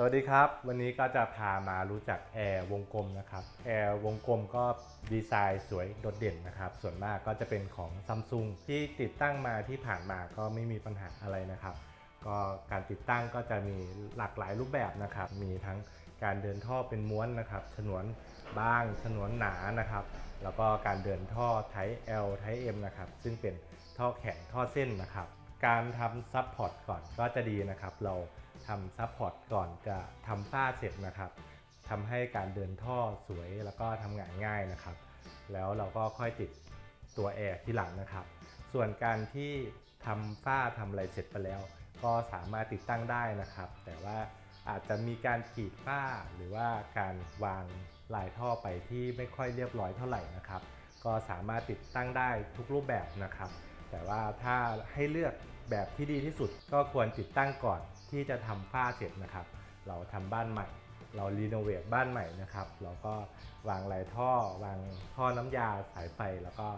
สวัสดีครับ วันนี้ก็จะพามารู้จักแอร์วงกลมนะครับแอร์วงกลมก็ดีไซน์สวยโดดเด่นนะครับ ส่วนมากก็จะเป็นของซัมซุงที่ติดตั้งมาที่ผ่านมาก็ไม่มีปัญหาอะไรนะครับ ก็การติดตั้งก็จะมีหลากหลายรูปแบบนะครับ มีทั้งการเดินท่อเป็นม้วนนะครับฉนวนบางฉนวนหนานะครับ แล้วก็การเดินท่อไท L ไท M นะครับ ซึ่งเป็นท่อแข็งท่อเส้นนะครับ การทำซับพอร์ตก่อนก็จะดีนะครับ เราทำซับพอร์ตก่อนจะทำฝ้าเสร็จนะครับทำให้การเดินท่อสวยแล้วก็ทำงานง่ายนะครับ แล้วเราก็ค่อยติดตัวแอร์ที่หลังนะครับ ส่วนการที่ทำฝ้าทำอะไรเสร็จไปแล้ว ก็สามารถติดตั้งได้นะครับ แต่ว่าอาจจะมีการขีดฝ้าหรือว่าการวางลายท่อไปที่ไม่ค่อยเรียบร้อยเท่าไหร่นะครับ ก็สามารถติดตั้งได้ทุกรูปแบบนะครับ แต่ว่าถ้าให้เลือกแบบที่ดีที่สุดก็ควรติดตั้งก่อนที่จะทำฝ้าเสร็จนะครับ เราทำบ้านใหม่ เรารีโนเวทบ้านใหม่นะครับ เราก็วางลายท่อ วางท่อน้ำยาสายไฟแล้วก็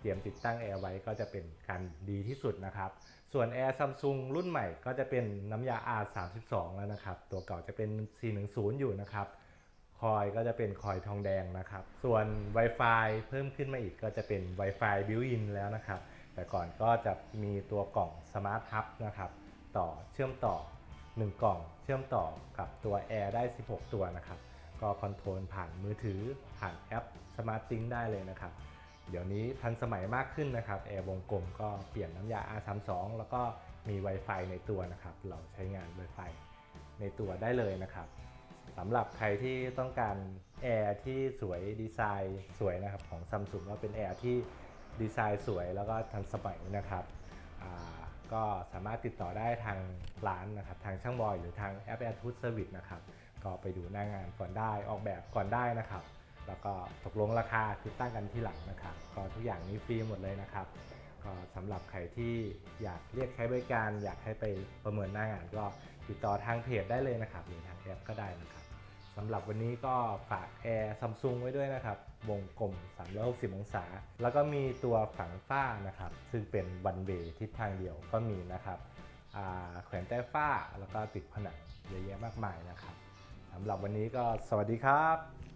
เตรียมติดตั้งแอร์ไว้ก็จะเป็นการดีที่สุดนะครับ ส่วนแอร์ซัมซุงรุ่นใหม่ก็จะเป็นน้ำยา R32 แล้วนะครับ ตัวเก่าจะเป็น 410 อยู่นะครับ คอยก็จะเป็นคอยทองแดงนะครับ ส่วน Wi-Fi เพิ่มขึ้นมาอีกก็จะเป็น Wi-Fi built-in แล้วนะครับ แต่ก่อนก็จะมีตัวกล่อง Smart Hub นะครับ ต่อเชื่อมต่อ 1 กล่อง เชื่อมต่อกับตัว Air ได้ 16 ตัวนะครับ ก็คอนโทรลผ่านมือถือผ่านแอป Smart Think ได้เลยนะครับ เดี๋ยวนี้ทันสมัยมากขึ้นนะครับแอร์วงกลมก็เปลี่ยนน้ำยา R32 แล้วก็มี Wi-Fi ในตัวนะครับ เราใช้งาน Wi-Fi ในตัวได้เลยนะครับสำหรับใครที่ต้องการแอร์ที่สวยดีไซน์สวยนะครับของซัมซุงก็เป็นแอร์ที่ ดีไซน์สวยแล้วก็ทันสมัยนะครับก็สามารถติดต่อได้ทางร้านนะครับ ทางช่างบอยหรือทางแอป Air t o o Service นะครับ ก็ไปดูหน้างานก่อนได้ออกแบบก่อนได้นะครับ แล้วก็ตกลงราคาติดตั้งกันที่หลังนะครับ ก็ทุกอย่างนี้ฟรีหมดเลยนะครับ ก็สำหรับใครที่อยากเรียกใช้บริการ อยากให้ไปประเมินหน้างาน ก็ติดต่อทางเพจได้เลยนะครับหรือทางแอปก็ได้นะครับำหรับวันนี้ก็ฝากแอร์ซัมซุงไว้ด้วยนะครับ วงกลม 360 องศา แล้วก็มีตัวฝังฝ้านะครับ ซึ่งเป็นวันเบรทิศทางเดียวก็มีนะครับแขวนแต้ฝ้าแล้วก็ติดผนังเยอะแยะมากมายนะครับสำหรับวันนี้ก็สวัสดีครับ